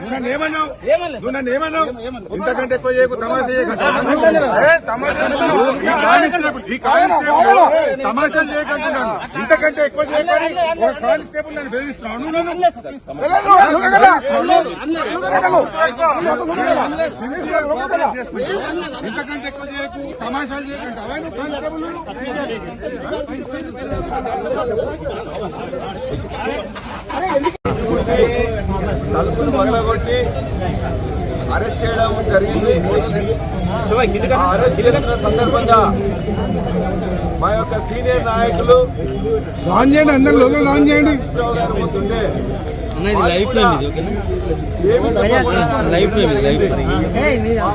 నువ్వు నన్ను ఏమన్నావు? ఇంతకంటే ఎక్కువ చేయకు తమాషా చేయకు. ఏ, తమాషా అంటున్నావు? ఈ కానిస్టేబుల్ తమాషాలు చేయకంటున్నాను ఇంతకంటే ఎక్కువ చేయకని ఒక కానిస్టేబుల్ నన్ను బెదిరిస్తున్నావు. నువ్వు నన్ను. ఇంతకంటే ఎక్కువ చేయకు తమాషాలు చేయకంటే అవే నువ్వు కానిస్టేబుల్ నువ్వు? తలుపులు పగలగొట్టి అరెస్ట్ చేయడం జరిగింది. అరెస్ట్ చేసిన సందర్భంగా మా యొక్క సీనియర్ నాయకులు ఆన్ చేయండి అందరు లోగో ఆన్ చేయండి. గారు పోతుంటే లైఫ్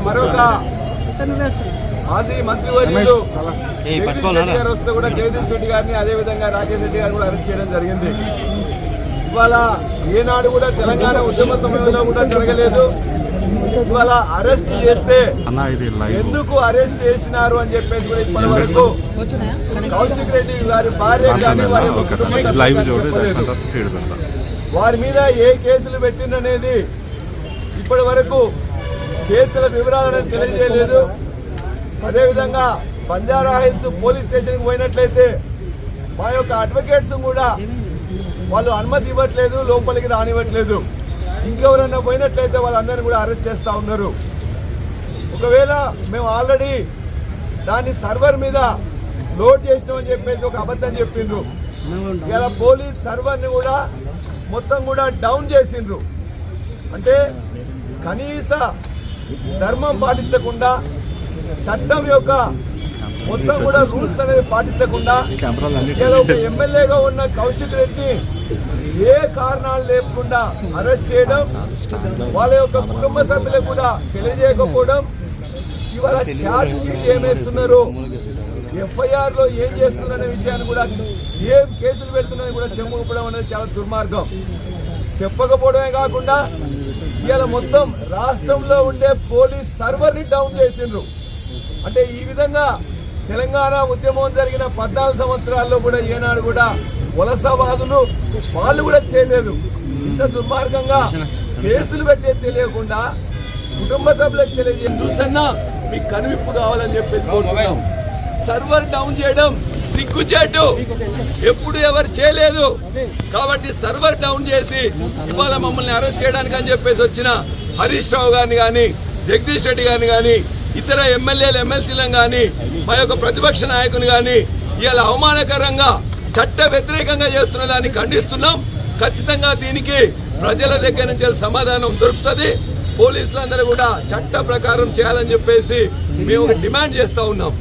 మరొక మాజీ మంత్రివర్యులు ఏ జగదీష్ పట్టుకోవాలా? రెడ్డి గారు వస్తే కూడా జగదీష్ రెడ్డి గారిని అదే విధంగా రాకేష్ రెడ్డి గారిని కూడా అరెస్ట్ చేయడం జరిగింది. ఇవాళ ఏనాడు కూడా తెలంగాణ ఉద్యమ సమయంలో కూడా జరగలేదు. ఇవాళ అరెస్ట్ చేస్తే ఎందుకు అరెస్ట్ చేసినారు అని చెప్పేసి కూడా ఇప్పటి వరకు కౌశిక్ రెడ్డి గారి భార్య కానీ వారి వారి మీద ఏ కేసులు పెట్టిందనేది ఇప్పటి వరకు కేసుల వివరాలను తెలియజేయలేదు. అదేవిధంగా బంజారా హిల్స్ పోలీస్ స్టేషన్కి పోయినట్లయితే మా యొక్క అడ్వకేట్స్ కూడా వాళ్ళు అనుమతి ఇవ్వట్లేదు లోపలికి రానివ్వట్లేదు. ఇంకెవరన్నా పోయినట్లయితే వాళ్ళందరినీ కూడా అరెస్ట్ చేస్తూ ఉన్నారు. ఒకవేళ మేము ఆల్రెడీ దాన్ని సర్వర్ మీద లోడ్ చేసినామని చెప్పేసి ఒక అబద్ధం చెప్పిండ్రు. ఇలా పోలీస్ సర్వర్ని కూడా మొత్తం కూడా డౌన్ చేసిండ్రు. అంటే కనీస ధర్మం పాటించకుండా చట్టం యొక్క మొత్తం కూడా రూల్స్ అనేది పాటించకుండా ఒక ఎమ్మెల్యేగా ఉన్న కౌశిక్ రెడ్డి ఏ కారణాలు లేకుండా అరెస్ట్ చేయడం వాళ్ళ యొక్క కుటుంబ సభ్యులకు కూడా తెలియజేయకపోవడం ఇవాళ ఛార్జ్ షీట్ ఏమేస్తున్నారు ఎఫ్ఐఆర్లో ఏం చేస్తున్నారనే విషయాన్ని కూడా ఏం కేసులు పెడుతున్నారని కూడా చెప్పుకోవడం అనేది చాలా దుర్మార్గం. చెప్పకపోవడమే కాకుండా ఇవాళ మొత్తం రాష్ట్రంలో ఉండే పోలీస్ సర్వర్ని డౌన్ చేసిండ్రు. అంటే ఈ విధంగా తెలంగాణ ఉద్యమం జరిగిన పద్నాలుగు సంవత్సరాల్లో కూడా ఏనాడు కూడా వలసవాదులు వాళ్ళు కూడా చేయలేదు. ఇంత దుర్మార్గంగా కేసులు పెట్టే తెలియకుండా కుటుంబ సభ్యులకు తెలియజేయండి. చూసన్నా మీకు కనువిప్పు కావాలని చెప్పేసి కోరుతున్నాం సర్వర్ డౌన్ చేయడం సిగ్గుచేటు. ఎప్పుడు ఎవరు చేయలేదు. కాబట్టి సర్వర్ డౌన్ చేసి ఇవాళ మమ్మల్ని అరెస్ట్ చేయడానికి అని చెప్పేసి వచ్చిన హరీష్ రావు గారిని కానీ జగదీష్ రెడ్డి గారిని కానీ ఇతర ఎమ్మెల్యేలు ఎమ్మెల్సీలను కానీ మా యొక్క ప్రతిపక్ష నాయకుని కానీ ఇవాళ అవమానకరంగా చట్ట వ్యతిరేకంగా చేస్తున్న దాన్ని ఖండిస్తున్నాం. ఖచ్చితంగా దీనికి ప్రజల దగ్గర నుంచి సమాధానం దొరుకుతుంది. పోలీసులందరూ కూడా చట్ట ప్రకారం చేయాలని చెప్పేసి మేము డిమాండ్ చేస్తూ ఉన్నాం.